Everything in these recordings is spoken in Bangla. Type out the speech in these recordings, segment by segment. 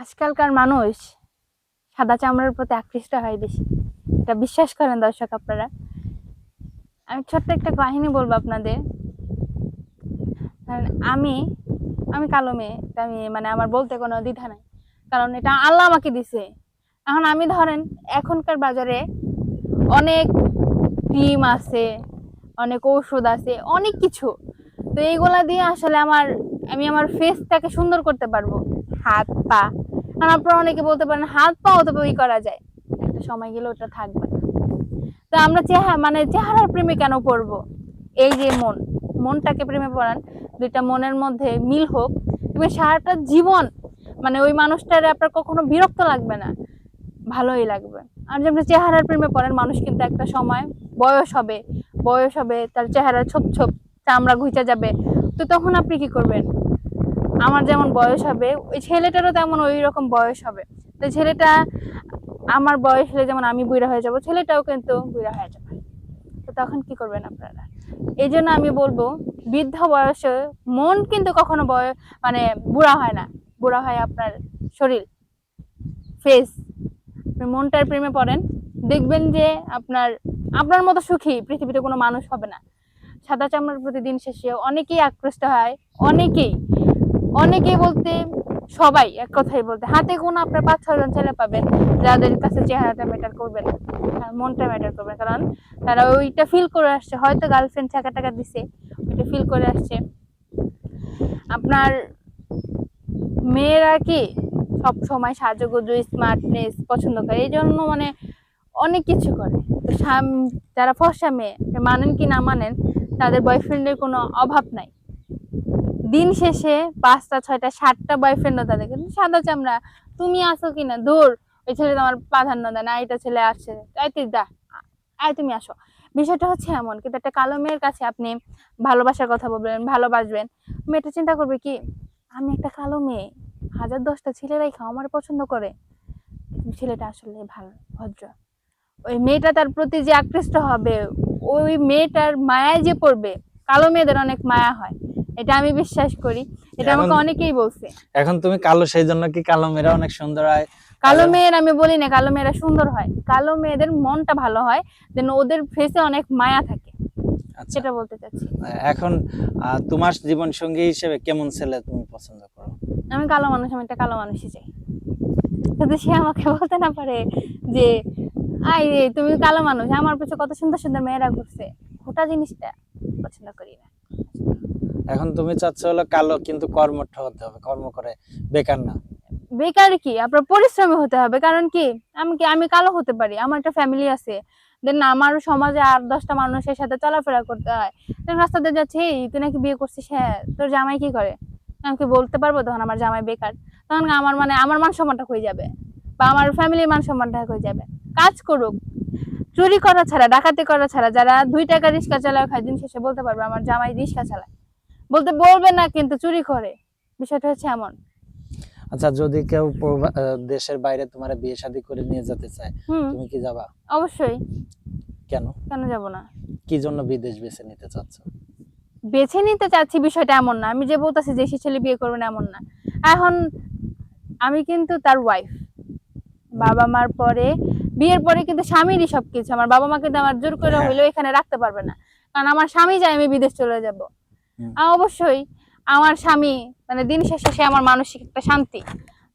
আজকালকার মানুষ সাদা চামড়ার প্রতি আকৃষ্ট হয় বেশি। এটা বিশ্বাস করেন দর্শক আপনারা। আমি ছোট্ট একটা কাহিনী বলব আপনাদের। কারণ আমি আমি কালো মেয়ে, এটা আমি মানে আমার বলতে কোনো দ্বিধা নাই। কারণ এটা আল্লাহ আমাকে দিছে। এখন আমি ধরেন, এখনকার বাজারে অনেক ক্রিম আছে, অনেক ঔষধ আছে, অনেক কিছু। তো এইগুলা দিয়ে আসলে আমার, আমি আমার ফেসটাকে সুন্দর করতে পারব। হাত, পা। আর আপনারা অনেকে বলতে পারেন, হাত পাও তো ওই করা যায়। একটা সময় গেলে ওটা থাকবে না। তো আমরা চেহারা মানে চেহারার প্রেমে কেন পড়ব? এই যে মন, মনটাকে প্রেমে পড়ান। দুইটা মনের মধ্যে মিল হোক। এবং সারাটা জীবন মানে ওই মানুষটার আপনার কখনো বিরক্ত লাগবে না। ভালোই লাগবে। আর যেমন চেহারার প্রেমে পড়েন, মানুষ কিন্তু একটা সময় বয়স হবে। বয়স হবে, তার চেহারা ছোপ ছোপ চামড়া ঘুচে যাবে। তো তখন আপনি কি করবেন? আমার যেমন বয়স হবে, ওই ছেলেটারও তেমন ওই রকম বয়স হবে। তো ছেলেটা, আমার বয়স হলে যেমন আমি বুড়া হয়ে যাব, ছেলেটাও কিন্তু বুড়া হয়ে যাবে। তো তখন কি করবেন আপনারা? এই জন্য আমি বলব, বৃদ্ধ বয়সে মন কিন্তু কখনো বয় মানে বুড়া হয় না। বুড়া হয় আপনার শরীর ফেস মনটার প্রেমে পড়েন, দেখবেন যে আপনার আপনার মতো সুখী পৃথিবীতে কোনো মানুষ হবে না। সাদা চামড়ার প্রতি দিন শেষে অনেকেই আকৃষ্ট হয়, অনেকেই। অনেকেই বলতে, সবাই এক কথাই বলতে, হাতে কোনো আপনার পাঁচ ছজন ছেলে পাবেন, যাদের কাছে চেহারাটা ম্যাটার করবে না মনটা ম্যাটার করবে কারণ তারা ওইটা ফিল করে আসছে, হয়তো গার্লফ্রেন্ড টাকা টাকা দিছে, ওইটা ফিল করে আসছে। আপনার মেয়েরা কি সব সময় সাজুগুজু স্মার্টনেস পছন্দ করে? এই জন্য মানে অনেক কিছু করে। তো যারা ফর্সা মেয়ে, মানেন কি না মানেন, তাদের বয়ফ্রেন্ডের কোনো অভাব নাই। দিন শেষে পাঁচটা, ছয়টা, সাতটা বয়ফ্রেন্ডও তাদের কিন্তু সাদা চামড়া। তুমি আসো কিনা? দূর ওই ছেলে তোমার প্রাধান্য দেয় না এটা ছেলে আসছে। তাই তুই দা আয় তুমি আসো। বিষয়টা হচ্ছে এমন, কিন্তু একটা কালো মেয়ের কাছে আপনি ভালোবাসার কথা বলবেন, ভালোবাসবেন। মেয়েটা চিন্তা করবে কি, আমি একটা কালো মেয়ে, হাজার দশটা ছেলেরাই খাও আমার পছন্দ করে? ছেলেটা আসলে ভালো, ভদ্র। ওই মেয়েটা তার প্রতি যে আকৃষ্ট হবে, ওই মেয়েটার মায়ায় যে পড়বে, কালো মেয়েদের অনেক মায়া হয়। এটা আমি বিশ্বাস করি। এটা আমাকে অনেকেই বলছে। এখন তুমি কালো সেই জন্য কি কালো মেয়েরা অনেক সুন্দর হয়? কালো মেয়ের আমি বলি না কালো মেয়েরা সুন্দর হয়। কালো মেয়েদের মনটা ভালো হয় দেন ওদের ফেসে অনেক মায়া থাকে। আচ্ছা। সেটা বলতে চাচ্ছি। এখন তোমার জীবন সঙ্গী হিসেবে কেমন ছেলে তুমি পছন্দ করো? আমি কালো মানুষ আমি একটা কালো মানুষই চাই। কিন্তু সে আমাকে বলতে না পারে যে আই তুমি কালো মানুষ আমার পিছনে কত সুন্দর সুন্দর মেয়েরা ঘুরছে। ওটা জিনিসটা পছন্দ করি না। এখন তুমি চাচ্ছ হলো কালো, কিন্তু কর্মঠ হতে হবে, কর্ম করে। বেকার না। বেকার কি? আপনার পরিশ্রমী হতে হবে, কারণ কি? আমি কি, আমি কালো হতে পারি? আমার একটা ফ্যামিলি আছে। দেন আমার সমাজে আট, দশটা মানুষের সাথে চলাফেরা করতে হয়। রাস্তাতে যাচ্ছে তুই নাকি বিয়ে করছিস? হ্যাঁ তোর জামাই কি করে? আমি কি বলতে পারব? তখন আমার জামাই বেকার। তখন আমার মানে আমার মান সম্মানটা হয়ে যাবে। বা আমার ফ্যামিলির মান সম্মানটা হয়ে যাবে। কাজ করুক। চুরি করা ছাড়া, ডাকাতি করা ছাড়া, যারা দুই টাকা রিক্সা চালায় খায় দিন শেষে বলতে পারবে, আমার জামাই রিক্সা চালায়। বলতে বলবে না কিন্তু চুরি করে। বিষয়টা হচ্ছে এমন। আচ্ছা যদি কেউ দেশের বাইরে তোমার বিয়ে শাদী করে নিয়ে যেতে চায় তুমি কি যাবা? অবশ্যই। কেন? কেন যাব না? কি জন্য বিদেশ বেছে নিতে চাচ্ছ? বেছে নিতে চাচ্ছি বিষয়টা এমন না। আমি যে বলতেছি যে সে ছেলে বিয়ে করবে না এমন না। এখন আমি কিন্তু তার ওয়াইফ বাবা মার পরে বিয়ের পরে কিন্তু স্বামীরই সবকিছু। আমার বাবা মা কিন্তু আমার জোর করে হ্যাঁ। হইলেও এখানে রাখতে পারবে না। কারণ আমার স্বামী যায় আমি বিদেশ চলে যাব। অবশ্যই আমার স্বামী মানে দিন শেষে সে আমার মানসিক একটা শান্তি।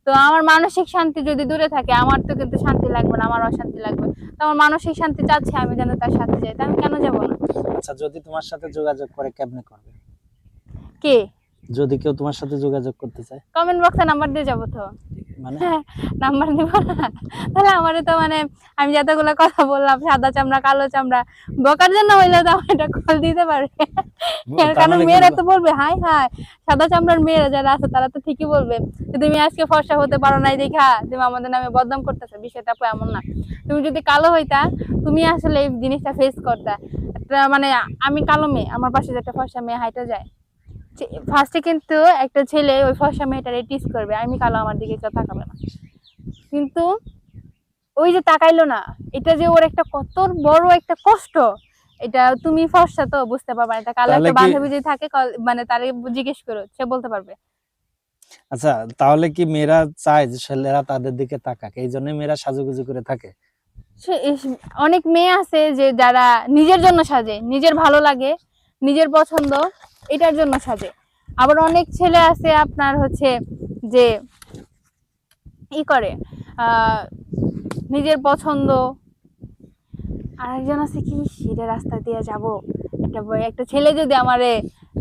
তো আমার মানসিক শান্তি যদি দূরে থাকে আমার তো কিন্তু শান্তি লাগবে না আমার অশান্তি লাগবে। তো আমার মানসিক শান্তি চাচ্ছে আমি যেন তার সাথে যাই আমি কেন যাব না? আচ্ছা যদি তোমার সাথে যোগাযোগ করে কেমনে করবে? কে? যদি কেউ তোমার সাথে যোগাযোগ করতে চায়? কমেন্ট বক্সে নাম্বার দিয়ে যাব তো। নাম্বার দিব না। তাহলে আমারে তো মানে আমি যতগুলো কথা বললাম সাদা চামড়া কালো চামড়া বকার জন্য হইলে তো আমার এটা কল দিতে পারে কারণ মানে মেয়েরা তো বলবে হাই হাই সাদা চামড়ার মেয়েরা যারা আছে তারা তো ঠিকই বলবে যে তুমি আজকে ফর্সা হতে পারো নাই দেখা তুমি আমাদের নামে বদনাম করতেছো বিষয়টা এমন না। তুমি যদি কালো হইতা তুমি আসলে এই জিনিসটা ফেস করতা। একটা মানে আমি কালো মেয়ে আমার পাশে যে একটা ফর্সা মেয়ে হাইটা যায় ফার্স্টে কিন্তু একটা ছেলে ওই ফর্সা মেয়েটারে টিস করবে আমি কালো আমার দিকে কেউ তাকাবে না। কিন্তু ওই যে তাকাইলো না এটা যে ওর একটা কত বড় একটা কষ্ট। এটা তুমি ফর্সা তো বুঝতে পারবা এটা কালো একটা বান্ধবী যদি থাকে মানে তারে জিজ্ঞেস করো সে বলতে পারবে। আচ্ছা তাহলে কি মেয়েরা চায় যে ছেলেরা তাদের দিকে তাকাক? এই জন্য মেয়েরা সাজুগুজু করে থাকে। সে- অনেক মেয়ে আছে যে যারা নিজের জন্য সাজে নিজের ভালো লাগে। নিজের পছন্দ, এটার জন্য সাজে। আবার অনেক ছেলে আছে আপনার হচ্ছে যে ই করে নিজের পছন্দ। আর একজন আছে কি সেটা রাস্তা দিয়ে যাব। একটা একটা ছেলে যদি আমারে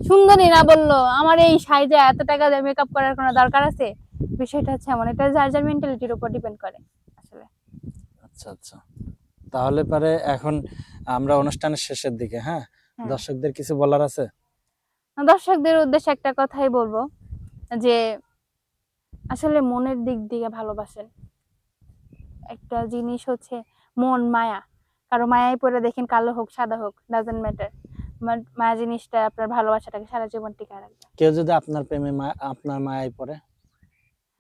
সুন্দরী না বলল, আমার এই সাইজে এত টাকা দিয়ে মেকআপ করার কোনো দরকার আছে? বিষয়টা হচ্ছে এমন, এটা যার যার মেন্টালিটির উপর ডিপেন্ড করে, আসলে। আচ্ছা আচ্ছা। তাহলে পরে এখন আমরা অনুষ্ঠানের শেষের দিকে হ্যাঁ। দর্শকদের কিছু বলার আছে? দর্শকদের উদ্দেশ্যে একটা কথাই বলব যে আসলে মনের দিক দিয়ে ভালোবাসেন। একটা জিনিস হচ্ছে মন মায়া। কারও মায়ায় পরে দেখেন কালো হোক সাদা হোক ডাজেন্ট ম্যাটার মায়া জিনিসটা আপনার ভালোবাসাটাকে সারা জীবন টিকায় রাখবে। কেউ যদি আপনার প্রেমে আপনার মায়ায় পড়ে?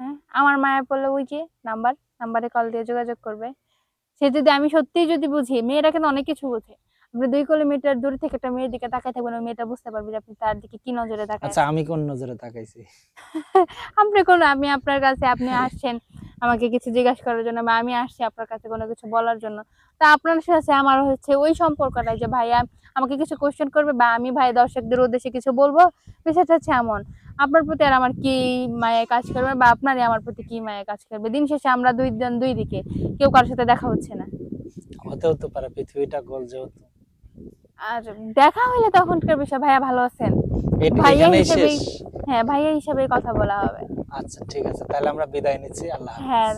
হ্যাঁ আমার মায়া পড়লে ওই যে নাম্বার নাম্বারে কল দিয়ে যোগাযোগ করবে। সে যদি আমি সত্যিই যদি বুঝি মেয়েরা কিন্তু অনেক কিছু বুঝে। আপনি দুই কিলোমিটার দূর থেকে একটা মেয়ের দিকে তাকাই থাকবেন ওই মেয়েটা বুঝতে পারবে যে আপনি তার দিকে কি নজরে তাকায় আচ্ছা আমি কোন নজরে তাকাইছি? আপনি কোনো আমি আপনার কাছে আপনি আসছেন আমাকে কিছু জিজ্ঞাসা করার জন্য বা আমি আসছি আপনার কাছে কোনো কিছু বলার জন্য। তা আপনার সাথে আমার হচ্ছে ওই সম্পর্কটাই যে ভাইয়া আমাকে কিছু কোশ্চেন করবে বা আমি ভাই দর্শকদের উদ্দেশ্যে কিছু বলব বিষয়টা হচ্ছে এমন। আপনার প্রতি আর আমার কি মায়া কাজ করবে বা আপনারই আমার প্রতি কি মায়া কাজ করবে? দিন শেষে আমরা দুই জন দুই দিকে কেউ কারোর সাথে দেখা হচ্ছে না। হতেও তো পারে পৃথিবীটা গোল যেহেতু। আর দেখা হইলে তখনকার বিষয় ভাইয়া ভালো আছেন? ভাইয়া হ্যাঁ ভাইয়া হিসাবে কথা বলা হবে। আচ্ছা ঠিক আছে তাহলে আমরা বিদায় নিচ্ছি। আল্লাহ হ্যাঁ